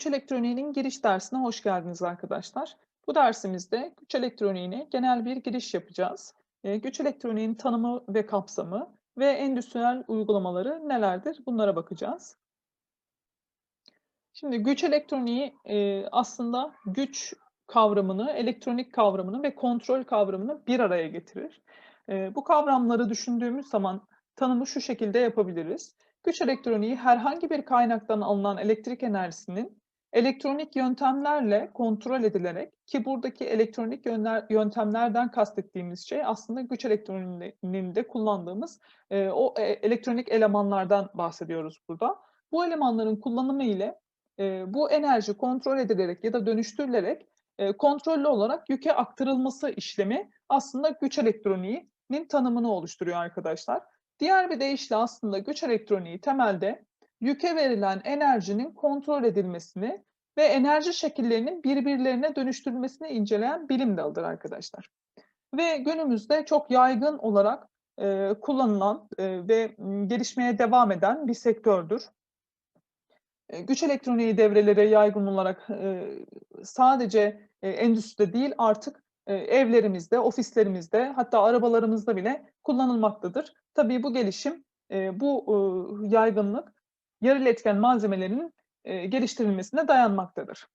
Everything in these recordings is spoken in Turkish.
Güç elektroniğinin giriş dersine hoş geldiniz arkadaşlar. Bu dersimizde güç elektroniğine genel bir giriş yapacağız. Eee, güç elektroniğinin tanımı ve kapsamı ve endüstriyel uygulamaları nelerdir? Bunlara bakacağız. Şimdi güç elektroniği eee, aslında güç kavramını, elektronik kavramını ve kontrol kavramını bir araya getirir. Eee, bu kavramları düşündüğümüz zaman tanımı şu şekilde yapabiliriz. Güç elektroniği herhangi bir kaynaktan alınan elektrik enerjisinin elektronik yöntemlerle kontrol edilerek ki buradaki elektronik yöntemlerden kastettiğimiz şey aslında güç elektroniğinin de kullandığımız e, o e, elektronik elemanlardan bahsediyoruz burada. Bu elemanların kullanımı ile e, bu enerji kontrol edilerek ya da dönüştürülerek e, kontrollü olarak yüke aktarılması işlemi aslında güç elektroniğinin tanımını oluşturuyor arkadaşlar. Diğer bir deyişle aslında güç elektroniği temelde yüke verilen enerjinin kontrol edilmesini ve enerji şekillerinin birbirlerine dönüştürülmesini inceleyen bilim dalıdır arkadaşlar. Ve günümüzde çok yaygın olarak e, kullanılan e, ve gelişmeye devam eden bir sektördür. E, güç elektroniği devreleri yaygın olarak e, sadece e, endüstride değil artık e, evlerimizde, ofislerimizde hatta arabalarımızda bile kullanılmaktadır. Tabii bu gelişim, e, bu e, yaygınlık yarı iletken malzemelerinin e, geliştirilmesine dayanmaktadır.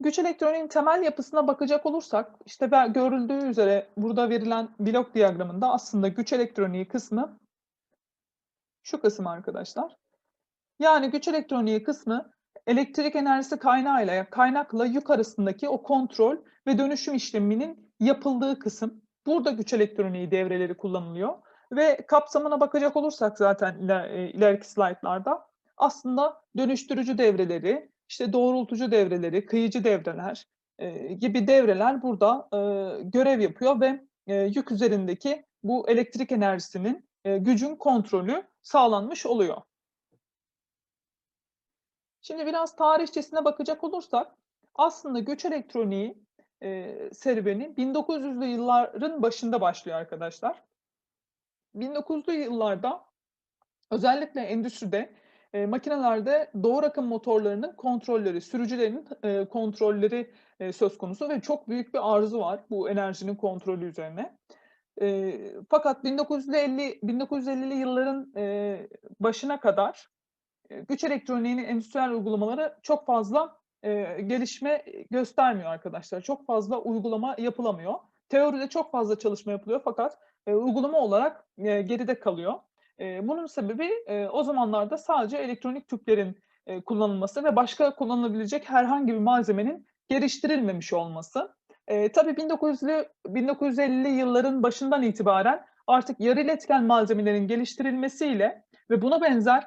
Güç elektroniğin temel yapısına bakacak olursak, işte görüldüğü üzere burada verilen blok diyagramında aslında güç elektroniği kısmı şu kısım arkadaşlar. Yani güç elektroniği kısmı elektrik enerjisi kaynağıyla kaynakla yük arasındaki o kontrol ve dönüşüm işleminin yapıldığı kısım. Burada güç elektroniği devreleri kullanılıyor. Ve kapsamına bakacak olursak zaten e, ileriki slaytlarda aslında dönüştürücü devreleri, işte doğrultucu devreleri, kıyıcı devreler e, gibi devreler burada e, görev yapıyor ve e, yük üzerindeki bu elektrik enerjisinin e, gücün kontrolü sağlanmış oluyor. Şimdi biraz tarihçesine bakacak olursak aslında güç elektroniği e, serüveni 1900'lü yılların başında başlıyor arkadaşlar. 1900'lü yıllarda özellikle endüstride e, makinelerde doğru akım motorlarının kontrolleri, sürücülerinin e, kontrolleri e, söz konusu ve çok büyük bir arzu var bu enerjinin kontrolü üzerine. E, fakat 1950 1950'li yılların e, başına kadar e, güç elektroniğinin endüstriyel uygulamaları çok fazla e, gelişme göstermiyor arkadaşlar. Çok fazla uygulama yapılamıyor. Teoride çok fazla çalışma yapılıyor fakat e, uygulama olarak e, geride kalıyor. E, bunun sebebi e, o zamanlarda sadece elektronik tüplerin e, kullanılması ve başka kullanılabilecek herhangi bir malzemenin geliştirilmemiş olması. E, tabii 1900'lü 1950'li yılların başından itibaren artık yarı iletken malzemelerin geliştirilmesiyle ve buna benzer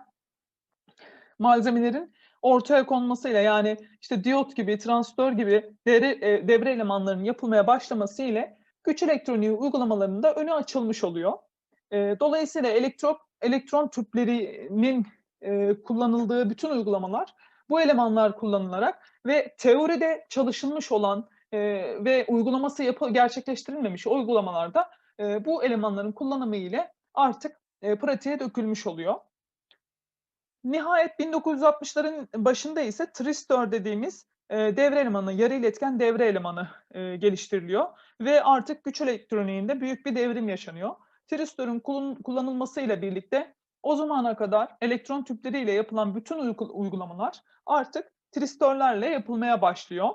malzemelerin ortaya konmasıyla yani işte diyot gibi, transistör gibi devre, e, devre elemanlarının yapılmaya başlaması ile güç elektroniği uygulamalarında önü açılmış oluyor. E, dolayısıyla elektron, elektron tüplerinin e, kullanıldığı bütün uygulamalar bu elemanlar kullanılarak ve teoride çalışılmış olan e, ve uygulaması yapı, gerçekleştirilmemiş uygulamalarda e, bu elemanların kullanımı ile artık e, pratiğe dökülmüş oluyor. Nihayet 1960'ların başında ise Tristor dediğimiz devre elemanı, yarı iletken devre elemanı e, geliştiriliyor ve artık güç elektroniğinde büyük bir devrim yaşanıyor. Tristor'un kullanılmasıyla birlikte o zamana kadar elektron tüpleriyle yapılan bütün uygulamalar artık tristorlarla yapılmaya başlıyor.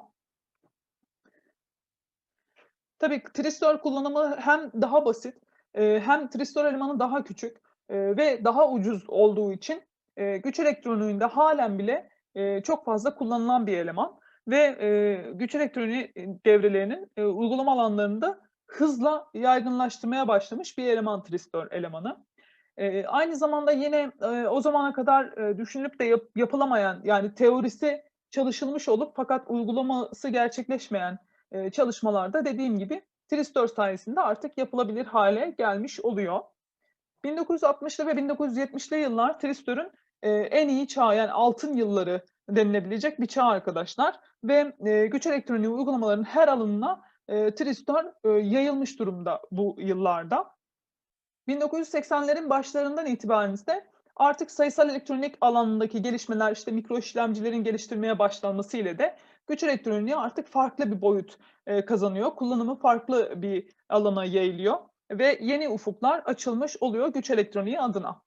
Tabii tristor kullanımı hem daha basit, hem tristor elemanı daha küçük ve daha ucuz olduğu için güç elektroniğinde halen bile e, çok fazla kullanılan bir eleman ve e, güç elektroniği devrelerinin e, uygulama alanlarında hızla yaygınlaştırmaya başlamış bir eleman tristör elemanı. E, aynı zamanda yine e, o zamana kadar e, düşünülüp de yap, yapılamayan yani teorisi çalışılmış olup fakat uygulaması gerçekleşmeyen e, çalışmalarda dediğim gibi tristör sayesinde artık yapılabilir hale gelmiş oluyor. 1960'lı ve 1970'li yıllar tristörün e, en iyi çağ yani altın yılları denilebilecek bir çağ arkadaşlar. Ve e, güç elektroniği uygulamaların her alanına e, Tristor e, yayılmış durumda bu yıllarda. 1980'lerin başlarından itibaren ise Artık sayısal elektronik alanındaki gelişmeler, işte mikro işlemcilerin geliştirmeye başlanması ile de güç elektroniği artık farklı bir boyut e, kazanıyor. Kullanımı farklı bir alana yayılıyor ve yeni ufuklar açılmış oluyor güç elektroniği adına.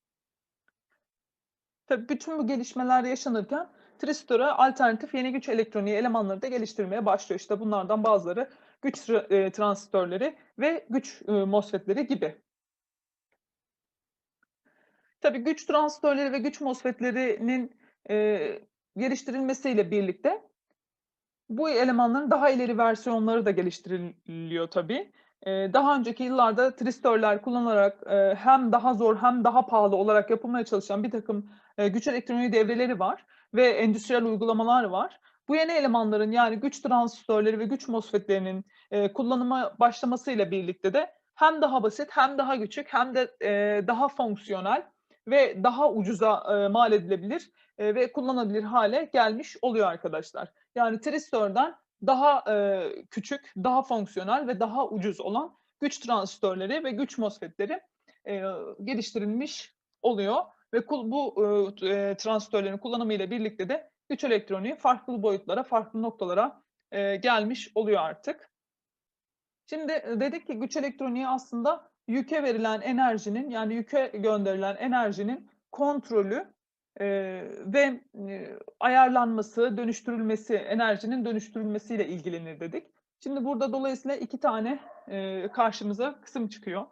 Tabii bütün bu gelişmeler yaşanırken Tristor'a alternatif yeni güç elektroniği elemanları da geliştirmeye başlıyor. İşte bunlardan bazıları güç e, transistörleri ve güç e, MOSFET'leri gibi. Tabii güç transistörleri ve güç MOSFET'lerinin e, geliştirilmesiyle birlikte bu elemanların daha ileri versiyonları da geliştiriliyor tabii. E, daha önceki yıllarda tristörler kullanarak e, hem daha zor hem daha pahalı olarak yapılmaya çalışan bir takım e, güç elektroniği devreleri var ve endüstriyel uygulamalar var. Bu yeni elemanların yani güç transistörleri ve güç MOSFET'lerinin e, kullanıma başlamasıyla birlikte de hem daha basit hem daha küçük hem de e, daha fonksiyonel ve daha ucuza e, mal edilebilir e, ve kullanılabilir hale gelmiş oluyor arkadaşlar. Yani tristörden daha küçük, daha fonksiyonel ve daha ucuz olan güç transistörleri ve güç MOSFET'leri geliştirilmiş oluyor ve bu e, transistörlerin kullanımı ile birlikte de güç elektroniği farklı boyutlara, farklı noktalara e, gelmiş oluyor artık. Şimdi dedik ki güç elektroniği aslında yüke verilen enerjinin yani yüke gönderilen enerjinin kontrolü e, ve e, ayarlanması, dönüştürülmesi, enerjinin dönüştürülmesiyle ilgilenir dedik. Şimdi burada dolayısıyla iki tane e, karşımıza kısım çıkıyor.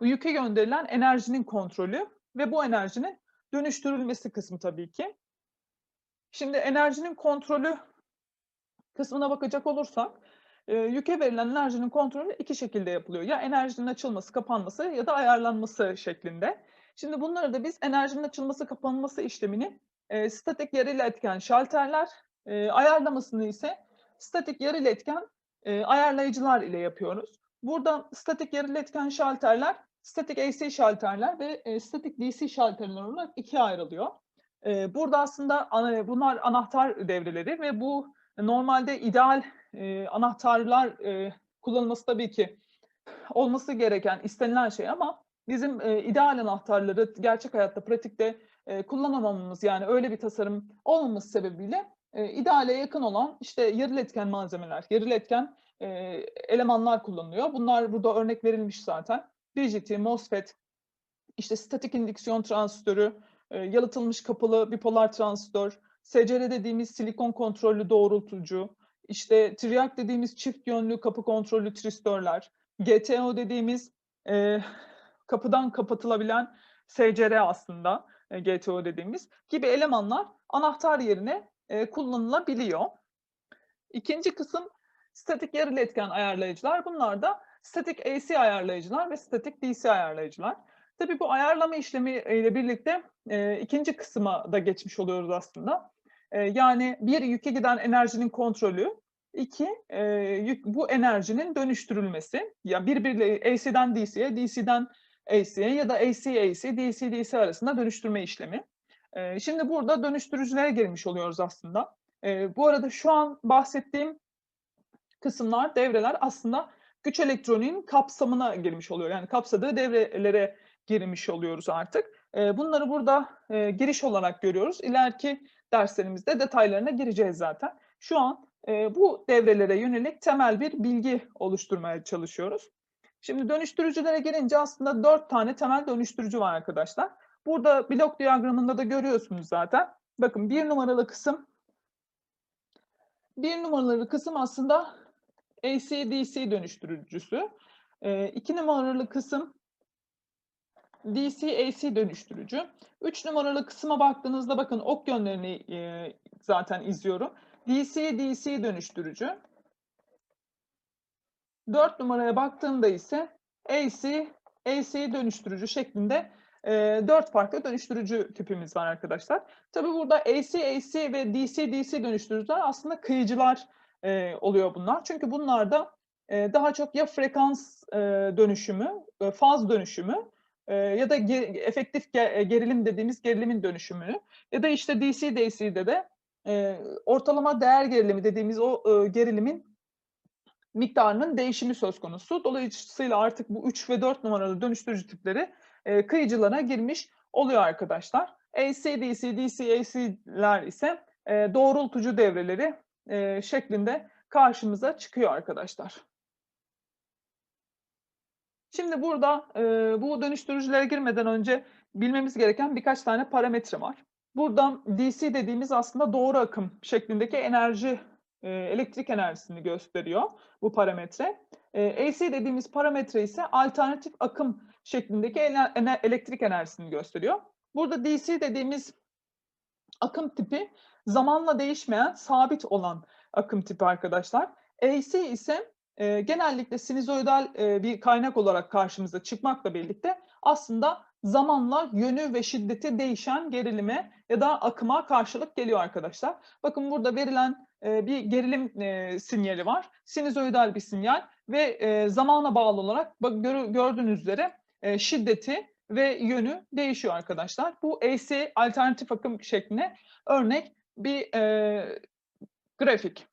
Yüke gönderilen enerjinin kontrolü ve bu enerjinin dönüştürülmesi kısmı tabii ki. Şimdi enerjinin kontrolü kısmına bakacak olursak, e, yüke verilen enerjinin kontrolü iki şekilde yapılıyor. Ya enerjinin açılması, kapanması ya da ayarlanması şeklinde. Şimdi bunları da biz enerjinin açılması, kapanması işlemini e, statik yarı iletken şalterler, e, ayarlamasını ise statik yarı iletken e, ayarlayıcılar ile yapıyoruz. Burada statik yarı iletken şalterler, statik AC şalterler ve e, statik DC şalterler olarak ikiye ayrılıyor. E, burada aslında ana, bunlar anahtar devreleri ve bu normalde ideal e, anahtarlar e, kullanılması tabii ki olması gereken, istenilen şey ama bizim e, ideal anahtarları gerçek hayatta, pratikte e, kullanamamamız yani öyle bir tasarım olmaması sebebiyle e, ideale yakın olan işte yarı iletken malzemeler, yarı iletken e, elemanlar kullanılıyor. Bunlar burada örnek verilmiş zaten. BGT, MOSFET, işte statik indüksiyon transistörü, e, yalıtılmış kapalı bipolar transistör, SCR dediğimiz silikon kontrollü doğrultucu, işte triak dediğimiz çift yönlü kapı kontrollü tristörler, GTO dediğimiz e, kapıdan kapatılabilen SCR aslında e, GTO dediğimiz gibi elemanlar anahtar yerine e, kullanılabiliyor. İkinci kısım statik yarı iletken ayarlayıcılar. Bunlar da statik AC ayarlayıcılar ve statik DC ayarlayıcılar. Tabii bu ayarlama işlemi ile birlikte e, ikinci kısma da geçmiş oluyoruz aslında. E, yani bir yüke giden enerjinin kontrolü, iki e, yük, bu enerjinin dönüştürülmesi. Yani birbiriyle AC'den DC'ye, DC'den AC'ye ya da AC AC, DC DC arasında dönüştürme işlemi. E, şimdi burada dönüştürücülere girmiş oluyoruz aslında. E, bu arada şu an bahsettiğim kısımlar, devreler aslında güç elektroniğin kapsamına girmiş oluyor. Yani kapsadığı devrelere girmiş oluyoruz artık. E, bunları burada e, giriş olarak görüyoruz. İleriki derslerimizde detaylarına gireceğiz zaten. Şu an e, bu devrelere yönelik temel bir bilgi oluşturmaya çalışıyoruz. Şimdi dönüştürücülere gelince aslında dört tane temel dönüştürücü var arkadaşlar. Burada blok diyagramında da görüyorsunuz zaten. Bakın bir numaralı kısım bir numaralı kısım aslında AC-DC dönüştürücüsü. E, iki numaralı kısım DC-AC dönüştürücü. Üç numaralı kısma baktığınızda bakın ok yönlerini e, zaten izliyorum. DC-DC dönüştürücü. 4 numaraya baktığımda ise AC, AC dönüştürücü şeklinde e, 4 farklı dönüştürücü tipimiz var arkadaşlar. Tabi burada AC, AC ve DC, DC dönüştürücüler aslında kıyıcılar e, oluyor bunlar. Çünkü bunlarda e, daha çok ya frekans e, dönüşümü, e, faz dönüşümü e, ya da ge efektif ge gerilim dediğimiz gerilimin dönüşümünü ya da işte DC, DC'de de e, ortalama değer gerilimi dediğimiz o e, gerilimin miktarının değişimi söz konusu. Dolayısıyla artık bu 3 ve 4 numaralı dönüştürücü tipleri e, kıyıcılara girmiş oluyor arkadaşlar. AC, DC, DC, AC'ler ise e, doğrultucu devreleri e, şeklinde karşımıza çıkıyor arkadaşlar. Şimdi burada e, bu dönüştürücülere girmeden önce bilmemiz gereken birkaç tane parametre var. Buradan DC dediğimiz aslında doğru akım şeklindeki enerji, e, elektrik enerjisini gösteriyor bu parametre. E, AC dediğimiz parametre ise alternatif akım şeklindeki elektrik enerjisini gösteriyor. Burada DC dediğimiz akım tipi zamanla değişmeyen, sabit olan akım tipi arkadaşlar. AC ise e, genellikle sinüzoidal e, bir kaynak olarak karşımıza çıkmakla birlikte aslında zamanla yönü ve şiddeti değişen gerilime ya da akıma karşılık geliyor arkadaşlar. Bakın burada verilen e, bir gerilim e, sinyali var. Sinüzoidal bir sinyal ve e, zamana bağlı olarak bak, gör, gördüğünüz üzere e, şiddeti ve yönü değişiyor arkadaşlar. Bu AC alternatif akım şekline örnek bir e, grafik.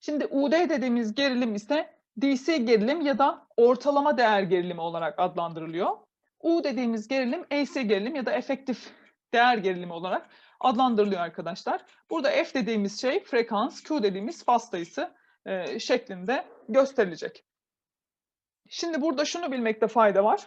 Şimdi UD dediğimiz gerilim ise DC gerilim ya da ortalama değer gerilimi olarak adlandırılıyor. U dediğimiz gerilim AC gerilim ya da efektif değer gerilimi olarak adlandırılıyor arkadaşlar. Burada F dediğimiz şey frekans, Q dediğimiz faz sayısı e, şeklinde gösterilecek. Şimdi burada şunu bilmekte fayda var.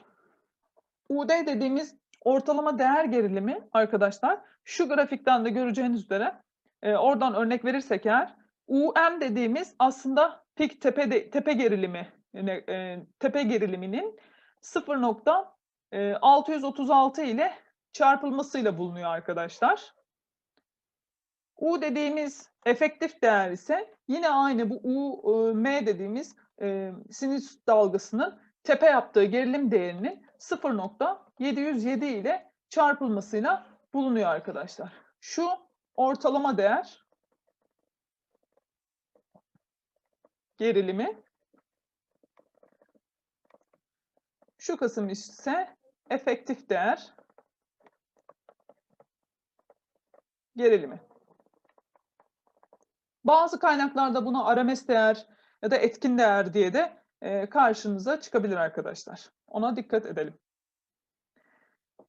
UD dediğimiz ortalama değer gerilimi arkadaşlar şu grafikten de göreceğiniz üzere e, oradan örnek verirsek eğer UM dediğimiz aslında pik tepe de, tepe gerilimi e, tepe geriliminin 0.636 ile çarpılmasıyla bulunuyor arkadaşlar. U dediğimiz efektif değer ise yine aynı bu UM dediğimiz e, sinüs dalgasının tepe yaptığı gerilim değerinin 0.707 ile çarpılmasıyla bulunuyor arkadaşlar. Şu ortalama değer gerilimi. Şu kısım ise efektif değer gerilimi. Bazı kaynaklarda buna RMS değer ya da etkin değer diye de e, karşınıza çıkabilir arkadaşlar. Ona dikkat edelim.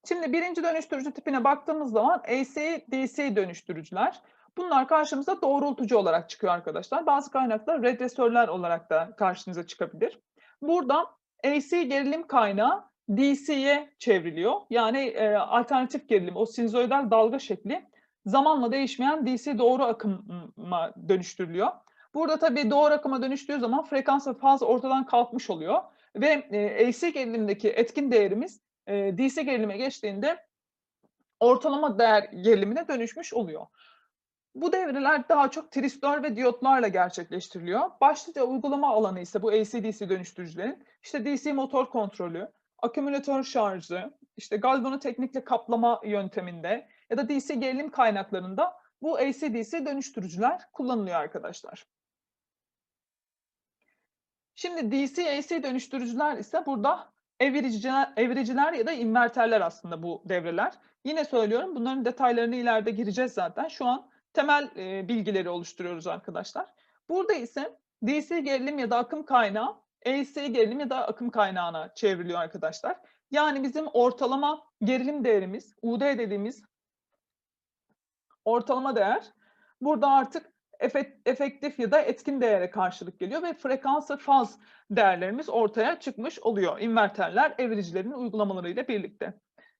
Şimdi birinci dönüştürücü tipine baktığımız zaman AC-DC dönüştürücüler. Bunlar karşımıza doğrultucu olarak çıkıyor arkadaşlar. Bazı kaynaklar regresörler olarak da karşınıza çıkabilir. Burada AC gerilim kaynağı DC'ye çevriliyor. Yani e, alternatif gerilim, o sinüzoidal dalga şekli zamanla değişmeyen DC doğru akıma dönüştürülüyor. Burada tabii doğru akıma dönüştüğü zaman frekans ve faz ortadan kalkmış oluyor. Ve e, AC gerilimdeki etkin değerimiz e, DC gerilime geçtiğinde ortalama değer gerilimine dönüşmüş oluyor. Bu devreler daha çok tristör ve diyotlarla gerçekleştiriliyor. Başlıca uygulama alanı ise bu AC-DC dönüştürücülerin işte DC motor kontrolü, akümülatör şarjı, işte galvanoteknikle kaplama yönteminde ya da DC gerilim kaynaklarında bu AC-DC dönüştürücüler kullanılıyor arkadaşlar. Şimdi DC-AC dönüştürücüler ise burada evriciler, evriciler ya da inverterler aslında bu devreler. Yine söylüyorum bunların detaylarını ileride gireceğiz zaten. Şu an temel e, bilgileri oluşturuyoruz arkadaşlar. Burada ise DC gerilim ya da akım kaynağı AC gerilim ya da akım kaynağına çevriliyor arkadaşlar. Yani bizim ortalama gerilim değerimiz UD dediğimiz ortalama değer burada artık efektif ya da etkin değere karşılık geliyor ve frekans ve faz değerlerimiz ortaya çıkmış oluyor. İnverterler evricilerin uygulamalarıyla birlikte.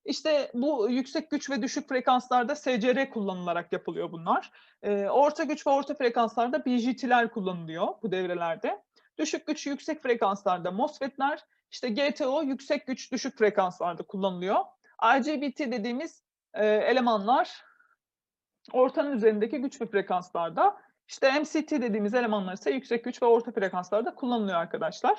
İşte bu yüksek güç ve düşük frekanslarda SCR kullanılarak yapılıyor bunlar. E, orta güç ve orta frekanslarda BJT'ler kullanılıyor bu devrelerde. Düşük güç yüksek frekanslarda MOSFET'ler, işte GTO yüksek güç düşük frekanslarda kullanılıyor. IGBT dediğimiz e, elemanlar ortanın üzerindeki güç ve frekanslarda. İşte MCT dediğimiz elemanlar ise yüksek güç ve orta frekanslarda kullanılıyor arkadaşlar.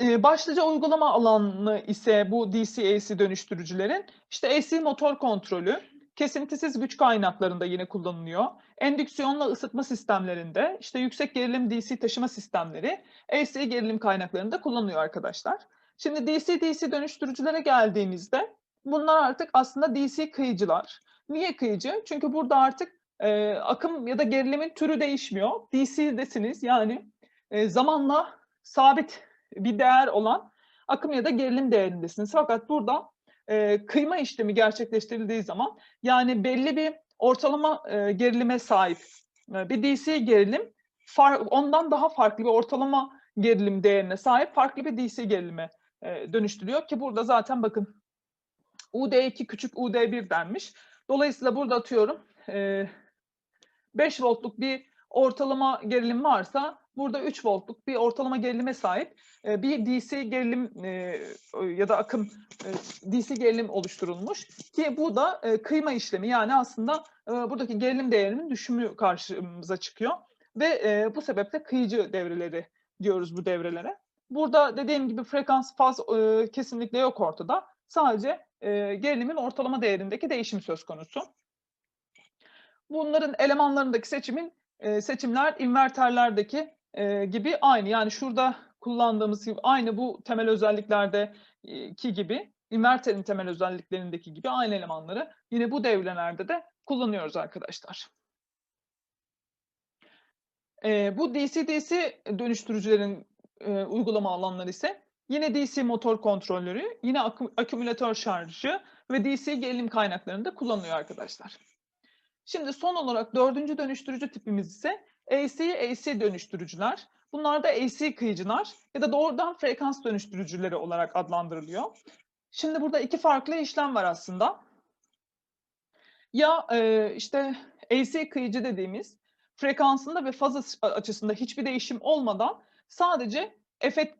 Ee, başlıca uygulama alanı ise bu DC-AC dönüştürücülerin işte AC motor kontrolü, kesintisiz güç kaynaklarında yine kullanılıyor. Endüksiyonla ısıtma sistemlerinde, işte yüksek gerilim DC taşıma sistemleri, AC gerilim kaynaklarında kullanılıyor arkadaşlar. Şimdi DC-DC dönüştürücülere geldiğimizde bunlar artık aslında DC kıyıcılar. Niye kıyıcı? Çünkü burada artık e, akım ya da gerilimin türü değişmiyor. DC'desiniz yani e, zamanla sabit bir değer olan akım ya da gerilim değerindesiniz. Fakat burada e, kıyma işlemi gerçekleştirildiği zaman yani belli bir ortalama e, gerilime sahip e, bir DC gerilim far, ondan daha farklı bir ortalama gerilim değerine sahip farklı bir DC gerilime e, dönüştürüyor ki burada zaten bakın UD2 küçük UD1 denmiş. Dolayısıyla burada atıyorum e, 5 voltluk bir ortalama gerilim varsa burada 3 voltluk bir ortalama gerilime sahip e, bir DC gerilim e, ya da akım e, DC gerilim oluşturulmuş ki bu da kıyma işlemi yani aslında buradaki gerilim değerinin düşümü karşımıza çıkıyor ve bu sebeple kıyıcı devreleri diyoruz bu devrelere. Burada dediğim gibi frekans faz kesinlikle yok ortada. Sadece gerilimin ortalama değerindeki değişim söz konusu. Bunların elemanlarındaki seçimin e, seçimler inverterlerdeki e, gibi aynı. Yani şurada kullandığımız gibi aynı bu temel özelliklerdeki gibi inverterin temel özelliklerindeki gibi aynı elemanları yine bu devrelerde de kullanıyoruz arkadaşlar. E, bu DC-DC dönüştürücülerin e, uygulama alanları ise yine DC motor kontrolörü, yine akü, akümülatör şarjı ve DC gerilim kaynaklarında kullanılıyor arkadaşlar. Şimdi son olarak dördüncü dönüştürücü tipimiz ise AC-AC dönüştürücüler. Bunlar da AC kıyıcılar ya da doğrudan frekans dönüştürücüleri olarak adlandırılıyor. Şimdi burada iki farklı işlem var aslında. Ya e, işte AC kıyıcı dediğimiz frekansında ve faz açısında hiçbir değişim olmadan sadece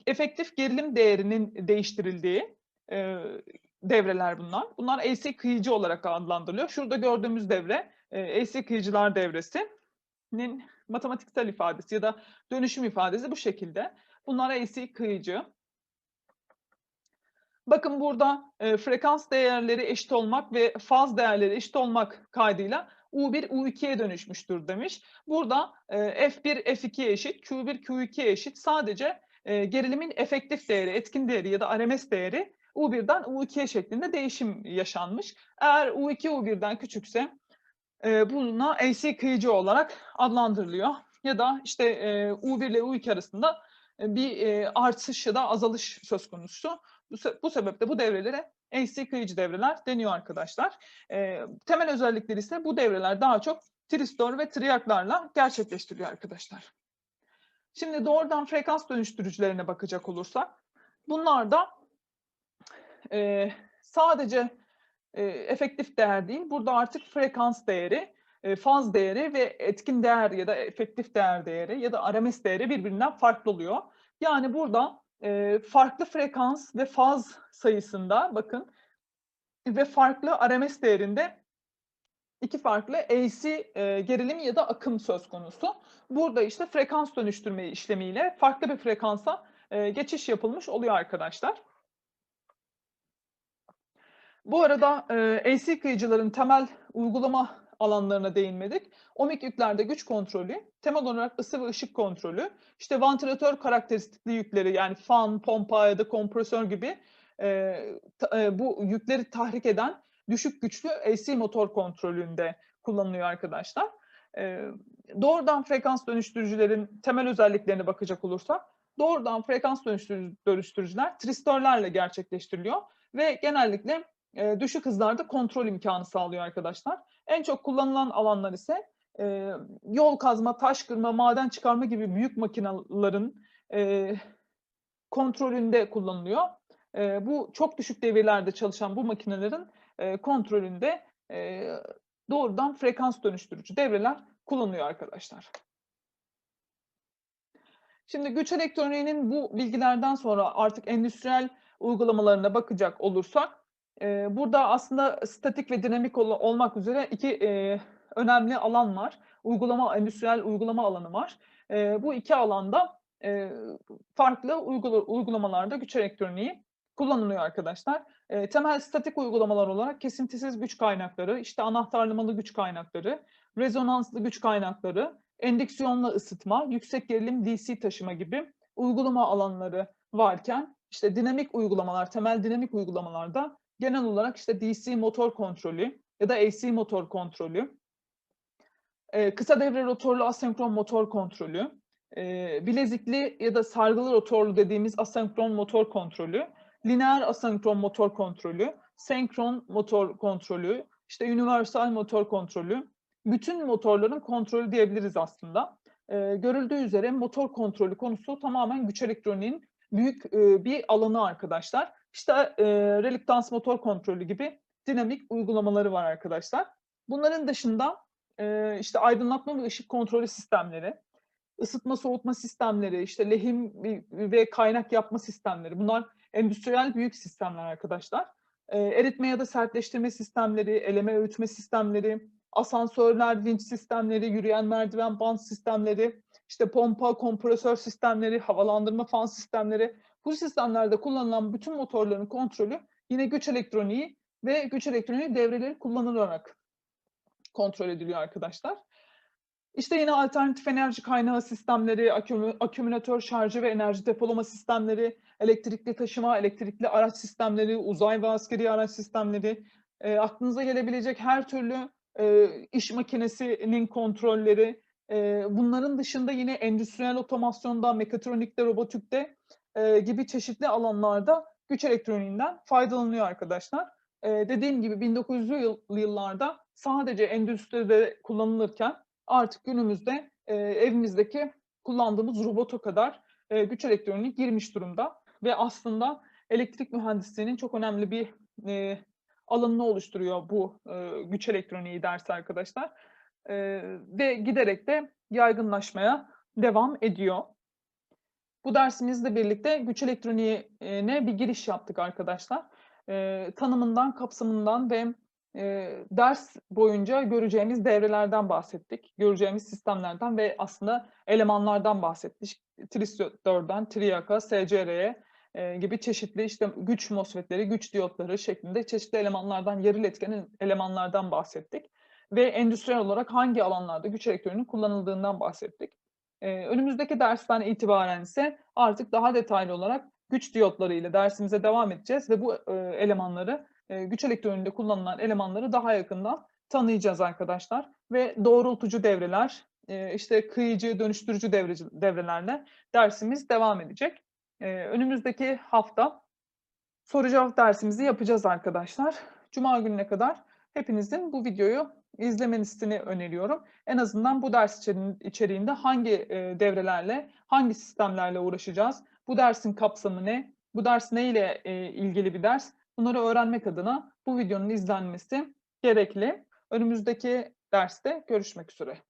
efektif gerilim değerinin değiştirildiği e, devreler bunlar. Bunlar AC kıyıcı olarak adlandırılıyor. Şurada gördüğümüz devre e, AC kıyıcılar devresinin matematiksel ifadesi ya da dönüşüm ifadesi bu şekilde. Bunlar AC kıyıcı. Bakın burada e, frekans değerleri eşit olmak ve faz değerleri eşit olmak kaydıyla U1 U2'ye dönüşmüştür demiş. Burada e, F1 F2'ye eşit, Q1 Q2'ye eşit. Sadece e, gerilimin efektif değeri, etkin değeri ya da RMS değeri U1'den U2'ye şeklinde değişim yaşanmış. Eğer U2 U1'den küçükse e, buna AC kıyıcı olarak adlandırılıyor. Ya da işte e, U1 ile U2 arasında e, bir e, artış ya da azalış söz konusu. Bu, bu sebeple bu devrelere AC kıyıcı devreler deniyor arkadaşlar. E, temel özellikleri ise bu devreler daha çok tristor ve triyaklarla gerçekleştiriliyor arkadaşlar. Şimdi doğrudan frekans dönüştürücülerine bakacak olursak bunlar da e, sadece e, efektif değer değil, burada artık frekans değeri, e, faz değeri ve etkin değer ya da efektif değer değeri ya da RMS değeri birbirinden farklı oluyor. Yani burada e, farklı frekans ve faz sayısında bakın ve farklı RMS değerinde iki farklı AC e, gerilim ya da akım söz konusu. Burada işte frekans dönüştürme işlemiyle farklı bir frekansa e, geçiş yapılmış oluyor arkadaşlar. Bu arada e, AC kıyıcıların temel uygulama alanlarına değinmedik. Omik yüklerde güç kontrolü, temel olarak ısı ve ışık kontrolü, işte vantilatör karakteristikli yükleri yani fan, pompa ya da kompresör gibi e, ta, e, bu yükleri tahrik eden düşük güçlü AC motor kontrolünde kullanılıyor arkadaşlar. E, doğrudan frekans dönüştürücülerin temel özelliklerine bakacak olursak, doğrudan frekans dönüştürücüler tristörlerle gerçekleştiriliyor ve genellikle e, düşük hızlarda kontrol imkanı sağlıyor arkadaşlar. En çok kullanılan alanlar ise e, yol kazma, taş kırma, maden çıkarma gibi büyük makinelerin e, kontrolünde kullanılıyor. E, bu çok düşük devirlerde çalışan bu makinelerin e, kontrolünde e, doğrudan frekans dönüştürücü devreler kullanılıyor arkadaşlar. Şimdi güç elektroniğinin bu bilgilerden sonra artık endüstriyel uygulamalarına bakacak olursak e, burada aslında statik ve dinamik ol, olmak üzere iki e, önemli alan var. Uygulama, endüstriyel uygulama alanı var. E, bu iki alanda e, farklı uygula, uygulamalarda güç elektroniği kullanılıyor arkadaşlar. E, temel statik uygulamalar olarak kesintisiz güç kaynakları, işte anahtarlamalı güç kaynakları, rezonanslı güç kaynakları, endüksiyonla ısıtma, yüksek gerilim DC taşıma gibi uygulama alanları varken işte dinamik uygulamalar, temel dinamik uygulamalarda genel olarak işte DC motor kontrolü ya da AC motor kontrolü, e, kısa devre rotorlu asenkron motor kontrolü, e, bilezikli ya da sargılı rotorlu dediğimiz asenkron motor kontrolü, lineer asenkron motor kontrolü, senkron motor kontrolü, işte universal motor kontrolü, bütün motorların kontrolü diyebiliriz aslında. Ee, görüldüğü üzere motor kontrolü konusu tamamen güç elektroniğin büyük e, bir alanı arkadaşlar. İşte e, reliktans motor kontrolü gibi dinamik uygulamaları var arkadaşlar. Bunların dışında e, işte aydınlatma ve ışık kontrolü sistemleri, ısıtma soğutma sistemleri, işte lehim ve kaynak yapma sistemleri. Bunlar endüstriyel büyük sistemler arkadaşlar. E, eritme ya da sertleştirme sistemleri, eleme öğütme sistemleri, asansörler, vinç sistemleri, yürüyen merdiven band sistemleri, işte pompa, kompresör sistemleri, havalandırma fan sistemleri. Bu sistemlerde kullanılan bütün motorların kontrolü yine güç elektroniği ve güç elektroniği devreleri kullanılarak kontrol ediliyor arkadaşlar. İşte yine alternatif enerji kaynağı sistemleri, akümü, akümülatör şarjı ve enerji depolama sistemleri, elektrikli taşıma, elektrikli araç sistemleri, uzay ve askeri araç sistemleri, e, aklınıza gelebilecek her türlü e, iş makinesinin kontrolleri, e, bunların dışında yine endüstriyel otomasyonda, mekatronikte, robotikte e, gibi çeşitli alanlarda güç elektroniğinden faydalanıyor arkadaşlar. E, dediğim gibi 1900'lü yıllarda sadece endüstride kullanılırken artık günümüzde e, evimizdeki kullandığımız roboto kadar e, güç elektroniği girmiş durumda ve aslında elektrik mühendisliğinin çok önemli bir e, alanını oluşturuyor bu e, güç elektroniği dersi arkadaşlar. E, ve giderek de yaygınlaşmaya devam ediyor. Bu dersimizle birlikte güç elektroniğine bir giriş yaptık arkadaşlar. E, tanımından, kapsamından ve e, ders boyunca göreceğimiz devrelerden bahsettik. Göreceğimiz sistemlerden ve aslında elemanlardan bahsettik. Tristörden, Triaka, SCR'ye e, gibi çeşitli işte güç MOSFET'leri, güç diyotları şeklinde çeşitli elemanlardan, yarı iletken elemanlardan bahsettik. Ve endüstriyel olarak hangi alanlarda güç elektroniğinin kullanıldığından bahsettik. E, önümüzdeki dersten itibaren ise artık daha detaylı olarak güç diyotları ile dersimize devam edeceğiz ve bu e, elemanları, e, güç elektroniğinde kullanılan elemanları daha yakından tanıyacağız arkadaşlar. Ve doğrultucu devreler, e, işte kıyıcı, dönüştürücü devreci, devrelerle dersimiz devam edecek. E, önümüzdeki hafta soru cevap dersimizi yapacağız arkadaşlar. Cuma gününe kadar hepinizin bu videoyu izlemesini öneriyorum. En azından bu ders içeriğinde hangi e, devrelerle, hangi sistemlerle uğraşacağız, bu dersin kapsamı ne, bu ders ne ile e, ilgili bir ders, bunları öğrenmek adına bu videonun izlenmesi gerekli. Önümüzdeki derste görüşmek üzere.